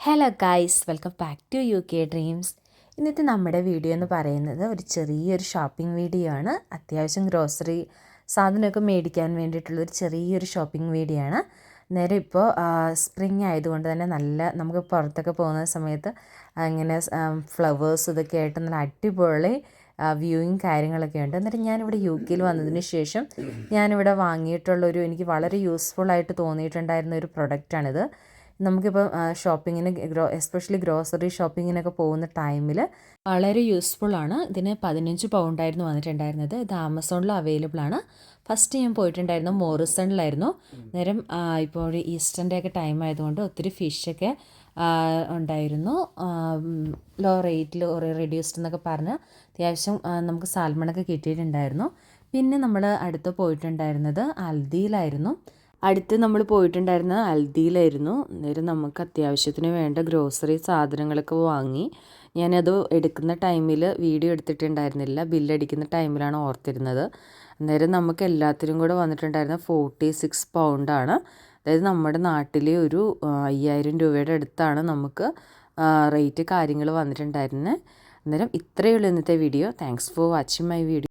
Hello guys welcome back to U K dreams ഇന്നത്തെ നമ്മുടെ video എന്ന് പറയുന്നത് ഒരു ചെറിയൊരു ഷോപ്പിംഗ് വീഡിയോ ആണ്. അത്യാവശ്യം ഗ്രോസറി സാധനമൊക്കെ മേടിക്കാൻ വേണ്ടിയിട്ടുള്ള ഒരു ചെറിയൊരു ഷോപ്പിംഗ് വീഡിയോ ആണ്. നേരെ ഇപ്പോൾ സ്പ്രിങ് ആയതുകൊണ്ട് തന്നെ നല്ല നമുക്ക് പുറത്തൊക്കെ പോകുന്ന സമയത്ത് ഇങ്ങനെ ഫ്ലവേഴ്സ് ഇതൊക്കെ ആയിട്ട് നല്ല അടിപൊളി വ്യൂയിങ് കാര്യങ്ങളൊക്കെ ഉണ്ട്. എന്നിട്ട് ഞാനിവിടെ യു കെയിൽ വന്നതിന് ശേഷം ഞാനിവിടെ വാങ്ങിയിട്ടുള്ളൊരു എനിക്ക് വളരെ യൂസ്ഫുൾ ആയിട്ട് തോന്നിയിട്ടുണ്ടായിരുന്ന ഒരു പ്രൊഡക്റ്റാണിത് നമുക്കിപ്പോൾ ഷോപ്പിങ്ങിന് ഗ്രോ എസ്പെഷ്യലി ഗ്രോസറി ഷോപ്പിങ്ങിനൊക്കെ പോകുന്ന ടൈമിൽ വളരെ യൂസ്ഫുൾ ആണ്. ഇതിന് പതിനഞ്ച് പൗണ്ടായിരുന്നു വന്നിട്ടുണ്ടായിരുന്നത്. ഇത് ആമസോണിൽ അവൈലബിൾ ആണ്. ഫസ്റ്റ് ഞാൻ പോയിട്ടുണ്ടായിരുന്നു മോറിസണിലായിരുന്നു. നേരം ഇപ്പോൾ ഈസ്റ്ററിന്റെ ഒക്കെ ടൈം ആയതുകൊണ്ട് ഒത്തിരി ഫിഷൊക്കെ ഉണ്ടായിരുന്നു. ലോ റേറ്റിൽ റെഡ്യൂസ്ഡ് എന്നൊക്കെ പറഞ്ഞ് അത്യാവശ്യം നമുക്ക് സാൽമണൊക്കെ കിട്ടിയിട്ടുണ്ടായിരുന്നു. പിന്നെ നമ്മൾ അടുത്ത് പോയിട്ടുണ്ടായിരുന്നത് അൽദിയിലായിരുന്നു. അടുത്ത് നമ്മൾ പോയിട്ടുണ്ടായിരുന്ന അൽദിയിലായിരുന്നു. അന്നേരം നമുക്ക് അത്യാവശ്യത്തിന് വേണ്ട ഗ്രോസറി സാധനങ്ങളൊക്കെ വാങ്ങി. ഞാനത് എടുക്കുന്ന ടൈമിൽ വീഡിയോ എടുത്തിട്ടുണ്ടായിരുന്നില്ല. ബില്ലടിക്കുന്ന ടൈമിലാണ് ഓർത്തിരുന്നത്. അന്നേരം നമുക്ക് എല്ലാത്തിനും കൂടെ വന്നിട്ടുണ്ടായിരുന്ന ഫോർട്ടി സിക്സ് പൗണ്ടാണ് അതായത് നമ്മുടെ നാട്ടിലെ ഒരു അയ്യായിരം രൂപയുടെ അടുത്താണ് നമുക്ക് റേറ്റ് കാര്യങ്ങൾ വന്നിട്ടുണ്ടായിരുന്നത് അന്നേരം ഇത്രയേ ഉള്ളൂ ഇന്നത്തെ video thanks for watching my video